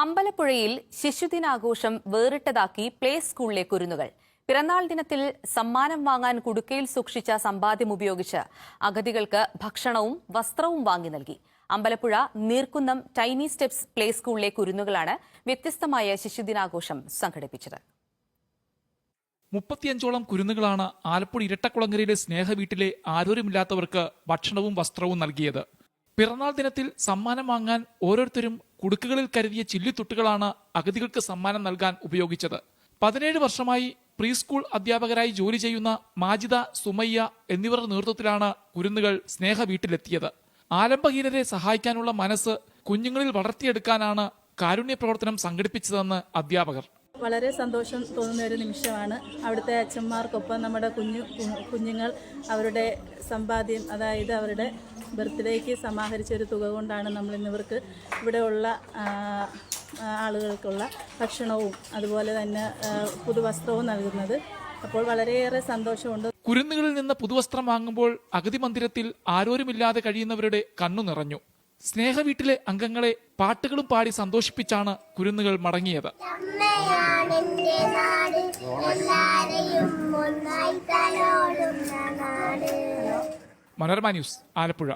അമ്പലപ്പുഴയിൽ ശിശുദിനാഘോഷം വേറിട്ടതാക്കി play സ്കൂളിലെ കുരുന്നുകൾ പിറന്നാൾ ദിനത്തിൽ സമ്മാനം വാങ്ങാൻ കുടുക്കയിൽ സൂക്ഷിച്ച സമ്പാദ്യം ഉപയോഗിച്ച് അഗതികൾക്ക് ഭക്ഷണവും വസ്ത്രവും വാങ്ങി നൽകി. Ambalappuzha Neerkunnam tiny steps play സ്കൂളിലെ കുരുന്നുകളാണ് വ്യത്യസ്തമായ ശിശുദിനാഘോഷം സംഘടിപ്പിച്ചത്. മുപ്പത്തിയഞ്ചോളം കുരുന്നുകളാണ് ആലപ്പുഴ ഇരട്ടക്കുളങ്ങരയിലെ സ്നേഹവീട്ടിലെ ആരോരുമില്ലാത്തവർക്ക് ഭക്ഷണവും വസ്ത്രവും നൽകിയത്. പിറന്നാൾ ദിനത്തിൽ സമ്മാനം വാങ്ങാൻ ഓരോരുത്തരും കുടുക്കുകളിൽ കരുതിയ ചില്ലിത്തുട്ടുകളാണ് അഗതികൾക്ക് സമ്മാനം നൽകാൻ ഉപയോഗിച്ചത്. പതിനേഴ് വർഷമായി പ്രീ സ്കൂൾ അധ്യാപകരായി ജോലി ചെയ്യുന്ന മാജിദ സുമയ്യ എന്നിവരുടെ നേതൃത്വത്തിലാണ് കുരുന്നുകൾ സ്നേഹ വീട്ടിലെത്തിയത് ആലംബഹീനരെ സഹായിക്കാനുള്ള മനസ്സ് കുഞ്ഞുങ്ങളിൽ വളർത്തിയെടുക്കാനാണ് കാരുണ്യ പ്രവർത്തനം സംഘടിപ്പിച്ചതെന്ന് അധ്യാപകർ. വളരെ സന്തോഷം തോന്നുന്ന ഒരു നിമിഷമാണ് അവിടുത്തെ അച്ഛന്മാർക്കൊപ്പം നമ്മുടെ കുഞ്ഞു കുഞ്ഞുങ്ങൾ അവരുടെ സമ്പാദ്യം അതായത് അവരുടെ ബർത്ത്ഡേക്ക് സമാഹരിച്ച ഒരു തുക കൊണ്ടാണ് നമ്മൾ ഇന്നിവർക്ക് ഇവിടെയുള്ള ആളുകൾക്കുള്ള ഭക്ഷണവും അതുപോലെ തന്നെ പുതുവസ്ത്രവും നൽകുന്നത്. അപ്പോൾ വളരെയേറെ സന്തോഷമുണ്ട്. കുരുന്നുകളിൽ നിന്ന് പുതുവസ്ത്രം വാങ്ങുമ്പോൾ അഗതി മന്ദിരത്തിൽ ആരോരുമില്ലാതെ കഴിയുന്നവരുടെ കണ്ണു നിറഞ്ഞു. സ്നേഹ വീട്ടിലെ അംഗങ്ങളെ പാട്ടുകളും പാടി സന്തോഷിപ്പിച്ചാണ് കുരുന്നുകൾ മടങ്ങിയത്. അമ്മയാണെന്റെ നാട്. എല്ലാരെയും ഒന്നായി നാട് മനോരമ ന്യൂസ് ആലപ്പുഴ.